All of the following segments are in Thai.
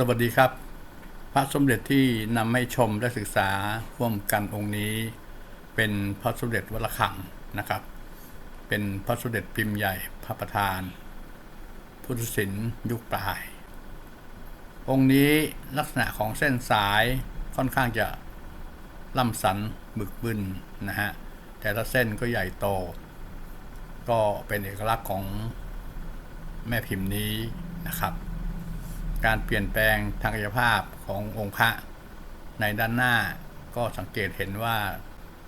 สวัสดีครับ พระสมเด็จที่นำให้ชมและศึกษาร่วมกันองค์นี้ เป็นพระสมเด็จวัดระฆังนะครับ เป็นพระสมเด็จพิมพ์ใหญ่พระประธาน พุทธศิลป์ยุคปลาย องค์นี้ลักษณะของเส้นสายค่อนข้างจะล่ำสันบึกบึนนะฮะแต่ละเส้นก็ใหญ่โต ก็เป็นเอกลักษณ์ของแม่พิมพ์นี้นะครับ การเปลี่ยนแปลงทางกายภาพขององค์พระในด้านหน้าก็สังเกตเห็นว่า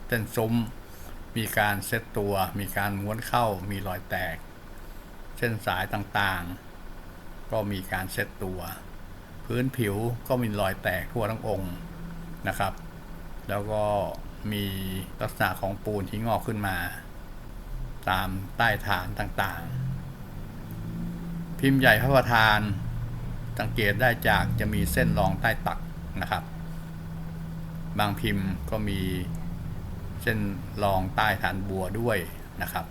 เส้นซุ้มมีการเซตตัว มีการม้วนเข้ามีรอยแตก เส้นสายต่างๆ ก็มีการเซตตัว พื้นผิวก็มีรอยแตกทั่วทั้งองค์นะครับ แล้วก็มีลักษณะของปูนที่งอกขึ้นมา ตามใต้ฐานต่างๆ พิมพ์ใหญ่พระประธาน สังเกตได้จากจะมีเส้นรองใต้ตักนะครับ บางพิมพ์ก็มีเส้นรองใต้ฐานบัวด้วยนะครับ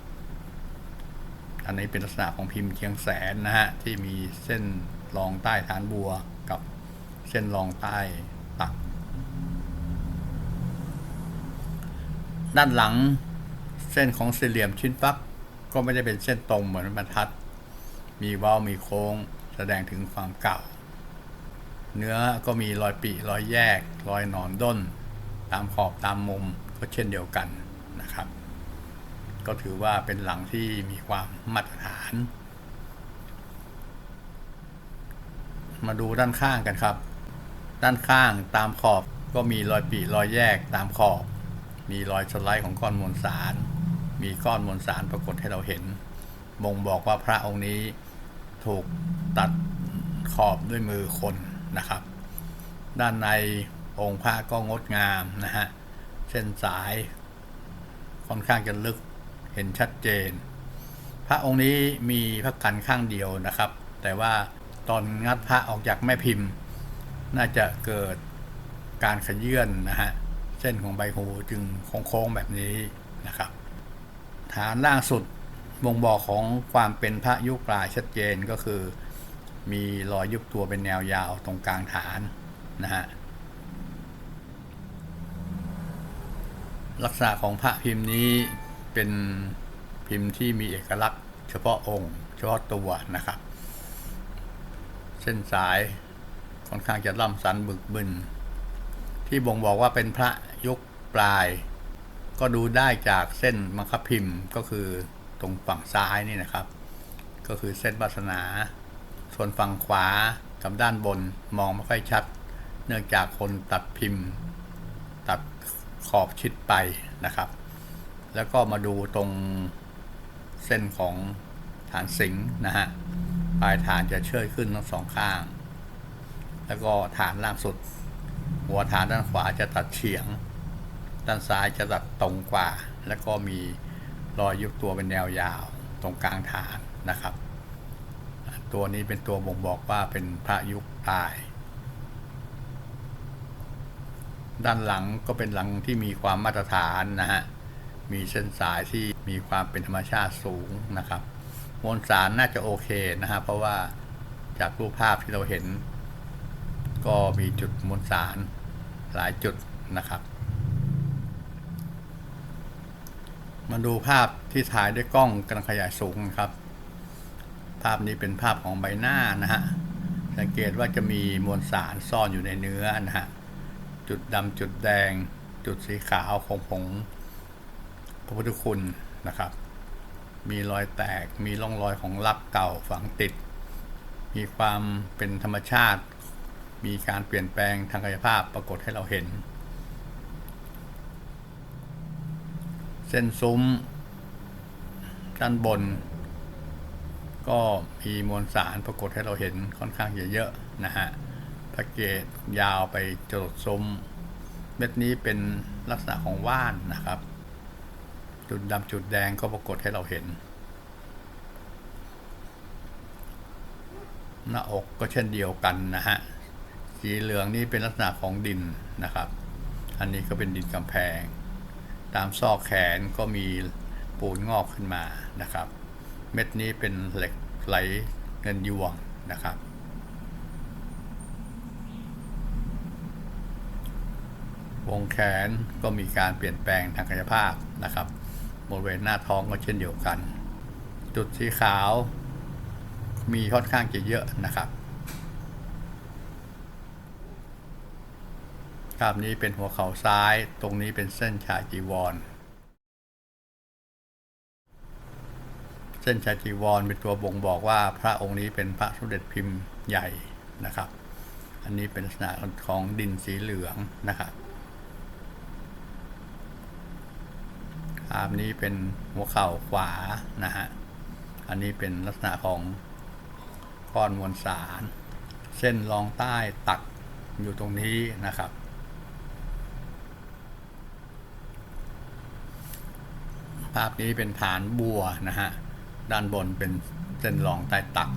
อันนี้เป็นลักษณะของพิมพ์เชียงแสนนะฮะที่มีเส้นรองใต้ฐานบัวกับเส้นรองใต้ตัก ด้านหลังเส้นของสี่เหลี่ยมชิ้นฟักก็ไม่ได้เป็นเส้นตรงเหมือนบรรทัด มีเว้ามีโค้ง แสดงถึงความเก่า เนื้อก็มีรอยปีรอยแยก รอยหนอนด้น ตามขอบตามมุมก็เช่นเดียวกันนะครับ ก็ถือว่าเป็นหลังที่มีความมาตรฐาน มาดูด้านข้างกันครับ ด้านข้างตามขอบก็มีรอยปีรอยแยกตามขอบ มีรอยสไลด์ของก้อนมวลสาร มีก้อนมวลสารปรากฏให้เราเห็นบ่งบอกว่าพระองค์นี้ถูก ตัดขอบด้วยมือคนนะครับ ด้านในองค์พระก็งดงามนะฮะเส้นสาย ค่อนข้างจะลึกเห็นชัดเจน พระองค์นี้มีพระกันข้างเดียวนะครับ แต่ว่าตอนงัดพระออกจากแม่พิมพ์ น่าจะเกิดการขยื่นนะฮะเส้นของใบหูจึงโค้งๆแบบนี้นะครับ ฐานล่างสุดบ่งบอกของความเป็นพระยุคปลายชัดเจนก็คือ มีรอยยุบตัวเป็นแนวยาวตรงกลางฐานนะฮะลักษณะของพระพิมพ์นี้เป็นพิมพ์ที่มีเอกลักษณ์ เฉพาะองค์ เฉพาะตัวนะครับ เส้นสายค่อนข้างจะล่ำสันบึกบึนที่บ่งบอกว่าเป็นพระยุคปลาย ก็ดูได้จากเส้นมังคพิมพ์ก็คือตรงฝั่งซ้ายนี่นะครับ ก็คือเส้นวาสนา ส่วนฝั่งขวากับด้านบนมองไม่ค่อยชัด เนื่องจากคนตัดพิมพ์ ตัดขอบชิดไปนะครับ แล้วก็มาดูตรงเส้นของฐานสิงนะฮะปลายฐานจะเชิดขึ้นทั้งสองข้าง แล้วก็ฐานล่างสุด หัวฐานด้านขวาจะตัดเฉียง ด้านซ้ายจะตัดตรงกว่า แล้วก็มีรอยยุบตัวเป็นแนวยาวตรงกลางฐานนะครับ ตัวนี้เป็นตัวบ่งบอกว่าเป็นพระยุคปลาย ด้านหลังก็เป็นหลังที่มีความมาตรฐานนะฮะ มีเส้นสายที่มีความเป็นธรรมชาติสูงนะครับมวลสารน่าจะโอเคนะฮะเพราะว่าจากรูปภาพที่เราเห็น ก็มีจุดมวลสารหลายจุดนะครับมาดูภาพที่ถ่ายด้วยกล้องกำลังขยายสูงนะครับ ภาพนี้เป็นภาพของใบหน้านะฮะ สังเกตว่าจะมีมวลสารซ่อนอยู่ในเนื้อนะฮะ จุดดำจุดแดง จุดสีขาวของผงพระพุทธคุณนะครับ มีรอยแตก มีร่องรอยของลักเก่าฝังติด มีความเป็นธรรมชาติ มีการเปลี่ยนแปลงทางกายภาพปรากฏให้เราเห็น เส้นซุ้มด้านบน ก็มีมวลสารปรากฏให้เราเห็นค่อนข้างเยอะๆนะฮะแพ็กเกจยาวไปจดซุ้ม เม็ดนี้เป็นลักษณะของว่านนะครับ จุดดำจุดแดงก็ปรากฏให้เราเห็น หน้าอกก็เช่นเดียวกันนะฮะ สีเหลืองนี่เป็นลักษณะของดินนะครับ อันนี้ก็เป็นดินกำแพง ตามซอกแขนก็มีปูนงอกขึ้นมานะครับ เม็ดนี้เป็นเหล็กไหลเงินยวงนะครับ วงแขนก็มีการเปลี่ยนแปลงทางกายภาพนะครับบริเวณหน้าท้องก็เช่นเดียวกัน จุดสีขาวมีค่อนข้างจะเยอะนะครับภาพนี้เป็นหัวเข่าซ้าย ตรงนี้เป็นเส้นชายจีวร เส้นชาจีวรเป็นตัวบ่งบอกว่าพระองค์นี้เป็นพระสมเด็จพิมพ์ใหญ่นะครับ อันนี้เป็นลักษณะของดินสีเหลืองนะครับภาพนี้เป็นหัวเข่าขวานะฮะ อันนี้เป็นลักษณะของก้อนมวลสาร เส้นรองใต้ตักอยู่ตรงนี้นะครับ ภาพนี้เป็นฐานบัวนะฮะ ด้านบนเป็นเส้นรองใต้ตัก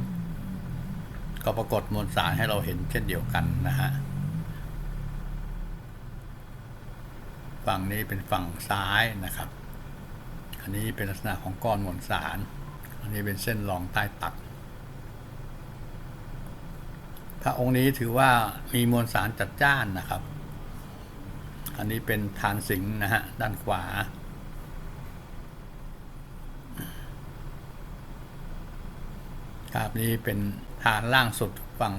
ก็ปรากฏมวลสารให้เราเห็นเช่นเดียวกันนะฮะฝั่งนี้เป็นฝั่งซ้ายนะครับ อันนี้เป็นลักษณะของก้อนมวลสาร อันนี้เป็นเส้นรองใต้ตัก พระองค์นี้ถือว่ามีมวลสารจัดจ้านนะครับ อันนี้เป็นฐานสิงห์นะฮะด้านขวา ครับนี้เป็นฐานล่างสุดฝั่ง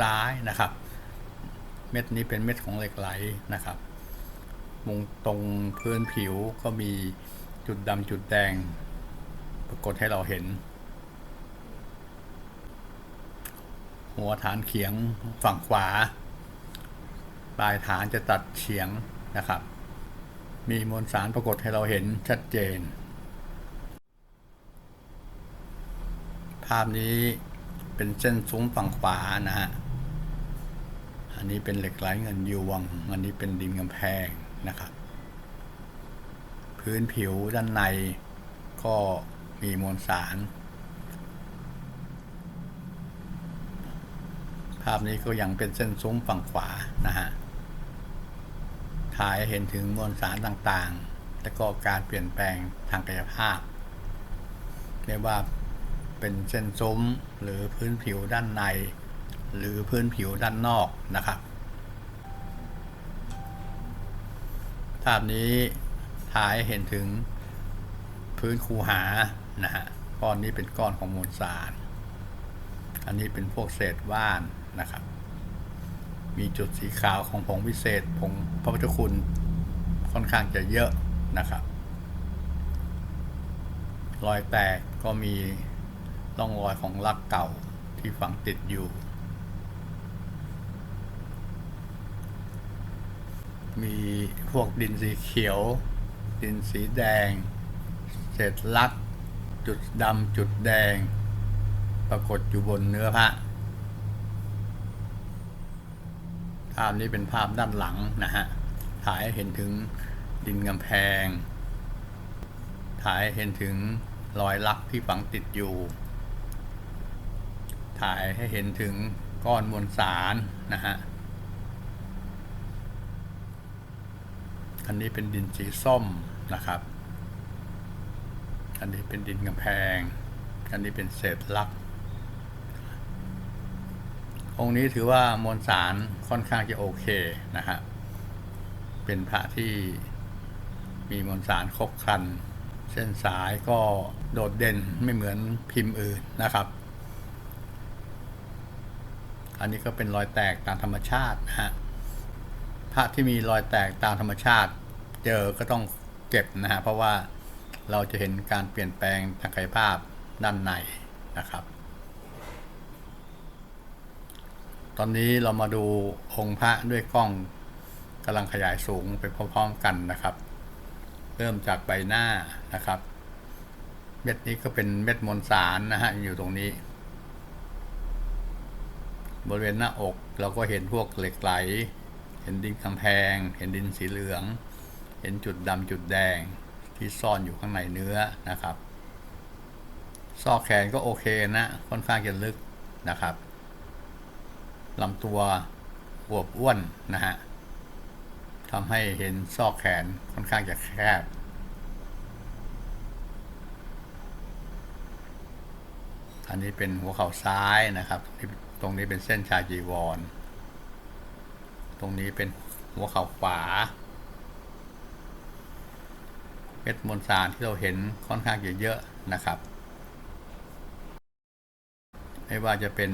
ซ้ายนะครับ เม็ดนี้เป็นเม็ดของเหล็กไหลนะครับมุงตรงพื้นผิวก็มีจุดดำจุดแดง ปรากฏให้เราเห็น หัวฐานเขียงฝั่งขวา ปลายฐานจะตัดเฉียงนะครับ มีมวลสารปรากฏให้เราเห็นชัดเจน ภาพนี้เป็นเส้นซุ้มฝั่งขวานะฮะ อันนี้เป็นเหล็กไหลเงินยวง อันนี้เป็นดินกำแพงนะครับ พื้นผิวด้านในก็มีมวลสาร ภาพนี้ก็ยังเป็นเส้นซุ้มฝั่งขวานะฮะ ถ่ายเห็นถึงมวลสารต่างๆ และก็การเปลี่ยนแปลงทางกายภาพเรียกว่า เป็นเส้นซุ้ม หรือพื้นผิวด้านใน หรือพื้นผิวด้านนอกนะครับภาพนี้ถ่ายเห็นถึงพื้นคูหานะฮะก้อนนี้เป็นก้อนของมวลสาร อันนี้เป็นพวกเศษว่านนะครับ มีจุดสีขาวของผงวิเศษผงพระพุทธคุณค่อนข้างจะเยอะนะครับ รอยแตกก็มี ร่องรอยของลักเก่าที่ฝังติดอยู่ มีพวกดินสีเขียว ดินสีแดง เศษลัก จุดดำจุดแดง ปรากฏอยู่บนเนื้อพระภาพนี้เป็นภาพด้านหลังนะฮะ ถ่ายเห็นถึงดินกำแพง ถ่ายเห็นถึงรอยลักที่ฝังติดอยู่ ถ่ายให้เห็นถึงก้อนมวลสารนะฮะ อันนี้เป็นดินสีส้มนะครับ อันนี้เป็นดินกำแพง อันนี้เป็นเศษลัก องค์นี้ถือว่ามวลสารค่อนข้างจะโอเคนะฮะ เป็นพระที่มีมวลสารครบครัน เส้นสายก็โดดเด่นไม่เหมือนพิมพ์อื่นนะครับ อันนี้ก็เป็นรอยแตกตามธรรมชาตินะฮะพระที่มีรอยแตกตามธรรมชาติ เจอก็ต้องเก็บนะฮะเพราะว่าเราจะเห็นการเปลี่ยนแปลงทางกายภาพด้านในนะครับ ตอนนี้เรามาดูองค์พระด้วยกล้องกำลังขยายสูงไปพร้อมๆกันนะครับ เริ่มจากใบหน้านะครับ เม็ดนี้ก็เป็นเม็ดมวลสารนะฮะอยู่ตรงนี้ บริเวณหน้าอก เราก็เห็นพวกเหล็กไหล เห็นดินกำแพง เห็นดินสีเหลือง เห็นจุดดำจุดแดงที่ซ่อนอยู่ข้างในเนื้อนะครับ ซอกแขนก็โอเคนะ ค่อนข้างจะลึกนะครับลำตัวอวบอ้วนนะฮะทำให้เห็นซอกแขนค่อนข้างจะแคบ อันนี้เป็นหัวเข่าซ้ายนะครับ ตรงนี้เป็นเส้นชาจีวร ตรงนี้เป็นหัวเข่าขวาเพชรมวลสารที่เราเห็นค่อนข้างเยอะๆนะครับ ไม่ว่าจะเป็น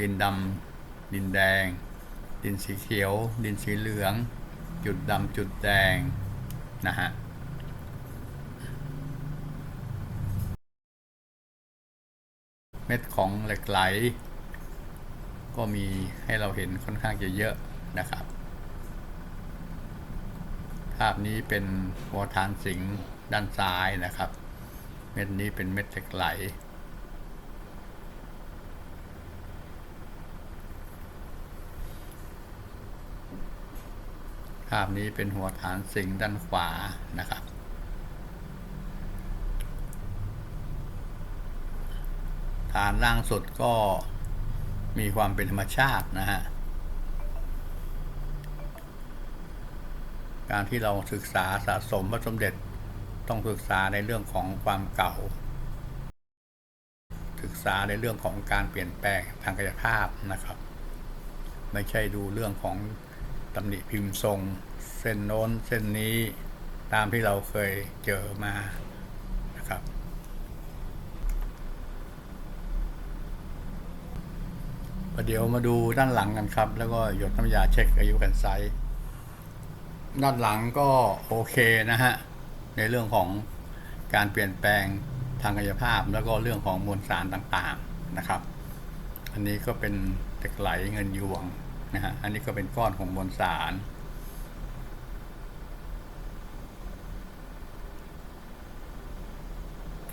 ดินดำดินแดง ดินสีเขียว ดินสีเหลือง จุดดำจุดแดงนะฮะ ม็ดของเหล็กไหล ก็มีให้เราเห็นค่อนข้างจะเยอะนะครับ ภาพนี้เป็นหัวฐานสิงด้านซ้ายนะครับ เม็ดนี้เป็นเม็ดเหล็กไหล ภาพนี้เป็นหัวฐานสิงด้านขวานะครับานล่างสุดก็มีความเป็นธรรมชาตินะฮะ การที่เราศึกษาสะสมพระสมเด็จต้องศึกษาในเรื่องของความเก่า ศึกษาในเรื่องของการเปลี่ยนแปลงทางกายภาพนะครับ ไม่ใช่ดูเรื่องของตำหนิพิมพ์ทรง เส้นโน้นเส้นนี้ตามที่เราเคยเจอมานะครับ ประเดี๋ยวมาดูด้านหลังกันครับ แล้วก็หยดน้ำยาเช็คอายุกันไซส์ด้านหลังก็โอเคนะฮะ ในเรื่องของการเปลี่ยนแปลงทางกายภาพ แล้วก็เรื่องของมวลสารต่างๆนะครับ อันนี้ก็เป็นเหล็กไหลเงินยวงนะฮะ อันนี้ก็เป็นก้อนของมวลสาร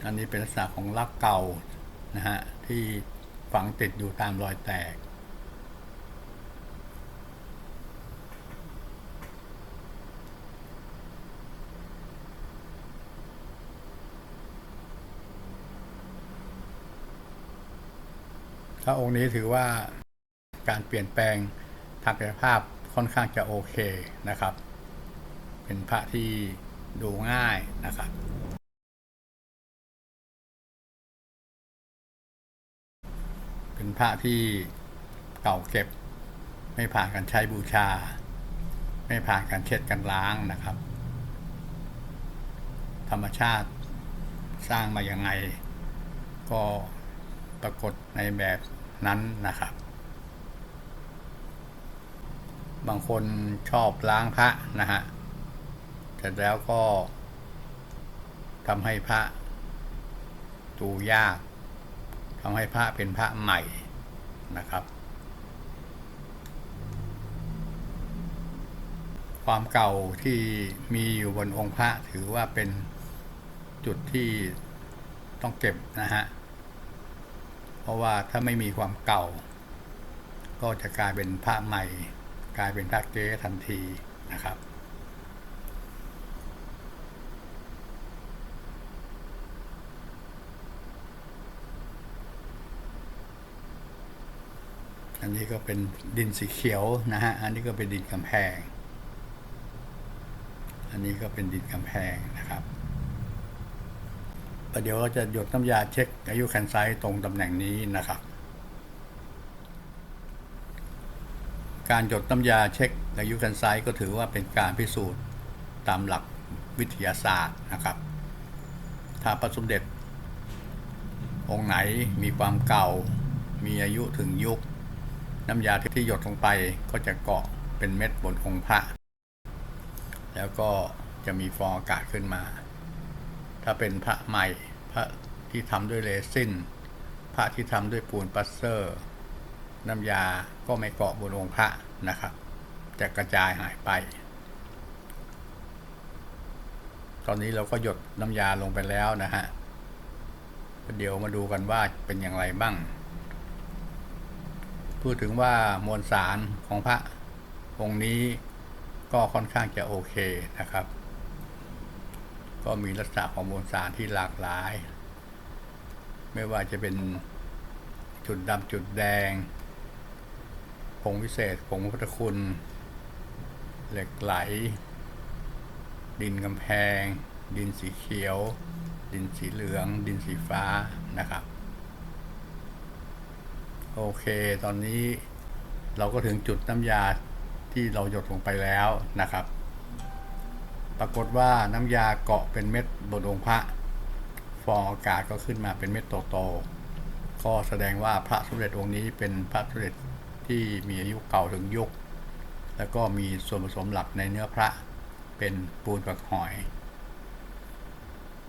อันนี้เป็นลักษณะของลักเก่านะฮะที่ ฝังติดอยู่ตามรอยแตกถ้าองค์นี้ถือว่าการเปลี่ยนแปลงทางกายภาพค่อนข้างจะโอเคนะครับ เป็นพระที่ดูง่ายนะครับ พระที่เก่าเก็บ ไม่ผ่านการใช้บูชา ไม่ผ่านการเช็ดกันล้างนะครับ ธรรมชาติสร้างมาอย่างไง ก็ปรากฏในแบบนั้นนะครับ บางคนชอบล้างพระนะฮะเสร็จแล้วก็ทำให้พระดูยากทำให้พระเป็นพระใหม่ นะครับ ความเก่าที่มีอยู่บนองค์พระถือว่าเป็นจุดที่ต้องเก็บนะฮะ เพราะว่าถ้าไม่มีความเก่า ก็จะกลายเป็นพระใหม่ กลายเป็นพระเก๊ทันทีนะครับ อันนี้ก็เป็นดินสีเขียวนะฮะ อันนี้ก็เป็นดินกำแพง อันนี้ก็เป็นดินกำแพงนะครับประเดี๋ยวเราจะหยดน้ำยาเช็คอายุแคนไซต์ตรงตำแหน่งนี้นะครับ การหยดน้ำยาเช็คอายุแคนไซต์ก็ถือว่าเป็นการพิสูจน์ตามหลักวิทยาศาสตร์นะครับ ถ้าพระสมเด็จองค์ไหนมีความเก่ามีอายุถึงยุค น้ำยาที่หยดลงไปก็จะเกาะเป็นเม็ดบนองค์พระ แล้วก็จะมีฟองอากาศขึ้นมา ถ้าเป็นพระใหม่พระที่ทำด้วยเรซินพระที่ทำด้วยปูนปัสเซอร์ น้ำยาก็ไม่เกาะบนองค์พระนะครับ จะกระจายหายไป ตอนนี้เราก็หยดน้ำยาลงไปแล้วนะฮะเดี๋ยวมาดูกันว่าเป็นอย่างไรบ้าง พูดถึงว่ามวลสารของพระองค์นี้ก็ค่อนข้างจะโอเคนะครับ ก็มีลักษณะของมวลสารที่หลากหลาย ไม่ว่าจะเป็นจุดดำจุดแดง ผงวิเศษ ผงพุทธคุณ เหล็กไหล ดินกำแพง ดินสีเขียว ดินสีเหลือง ดินสีฟ้านะครับ โอเคตอนนี้เราก็ถึงจุดน้ำยาที่เราหยดลงไปแล้วนะครับ ปรากฏว่าน้ำยาเกาะเป็นเม็ดบนองค์พระ ฟองอากาศก็ขึ้นมาเป็นเม็ดโตๆ ก็แสดงว่าพระสมเด็จองค์นี้เป็นพระสมเด็จที่มีอายุเก่าถึงยุค แล้วก็มีส่วนผสมหลักในเนื้อพระเป็นปูนปักหอย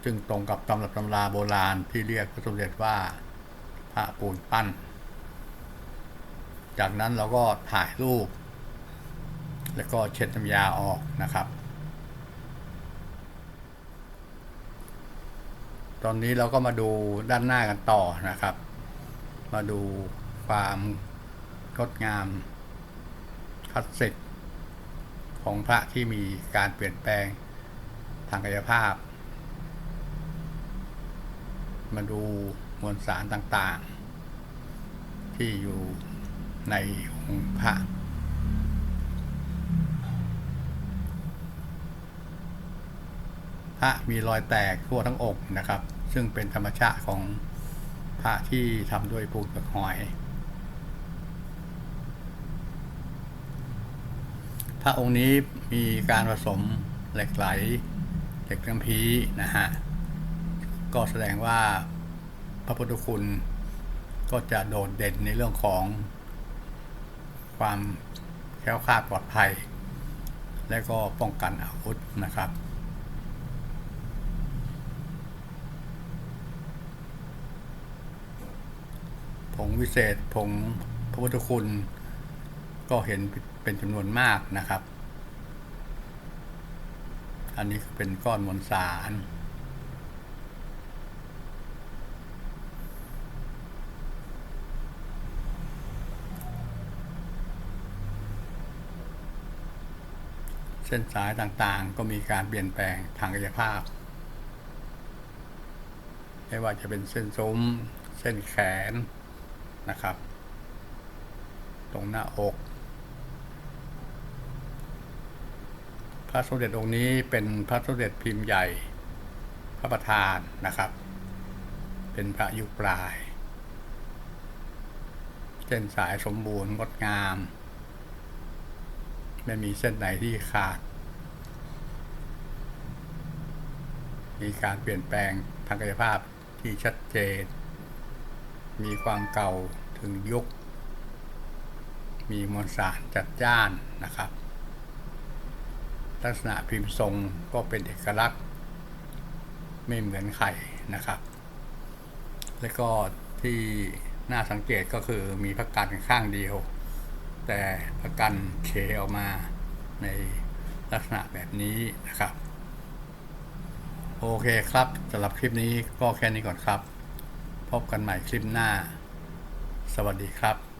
ซึ่งตรงกับตำรับตำราโบราณที่เรียกพระสมเด็จว่าพระปูนปั้น จากนั้นเราก็ถ่ายรูป แล้วก็เช็ดน้ำยาออกนะครับ ตอนนี้เราก็มาดูด้านหน้ากันต่อนะครับ มาดูความงดงามคลาสสิกของพระที่มีการเปลี่ยนแปลงทางกายภาพ มาดูมวลสารต่างๆ ที่อยู่ ในองค์พระพระมีรอยแตกทั่วทั้งองค์นะครับ ซึ่งเป็นธรรมชาติของพระที่ทำด้วยปูนกับหอย พระองค์นี้มีการผสมเหล็กไหลเหล็กน้ำพีนะฮะ ก็แสดงว่าพระพุทธคุณก็จะโดดเด่นในเรื่องของ ความแคล้วคลาดปลอดภัย และก็ป้องกันอาวุธนะครับ ผงวิเศษผงพระพุทธคุณก็เห็นเป็นจำนวนมากนะครับ อันนี้เป็นก้อนมวลสาร เส้นสายต่างๆ ก็มีการเปลี่ยนแปลงทางกายภาพ ไม่ว่าจะเป็นเส้นซุ้ม เส้นแขนนะครับ ตรงหน้าอก พระสมเด็จองค์นี้เป็นพระสมเด็จพิมพ์ใหญ่ พระประธานนะครับ เป็นพระยุคปลาย เส้นสายสมบูรณ์งดงาม ไม่มีเส้นไหนที่ขาด มีการเปลี่ยนแปลงทางกายภาพที่ชัดเจน มีความเก่าถึงยุค มีมวลสารจัดจ้านนะครับ ลักษณะพิมพ์ทรงก็เป็นเอกลักษณ์ ไม่เหมือนใครนะครับ และก็ที่น่าสังเกตก็คือมีพระกันข้างเดียว แต่ประกันเคออกมาในลักษณะแบบนี้นะครับ โอเคครับสำหรับคลิปนี้ก็แค่นี้ก่อนครับ พบกันใหม่คลิปหน้า สวัสดีครับ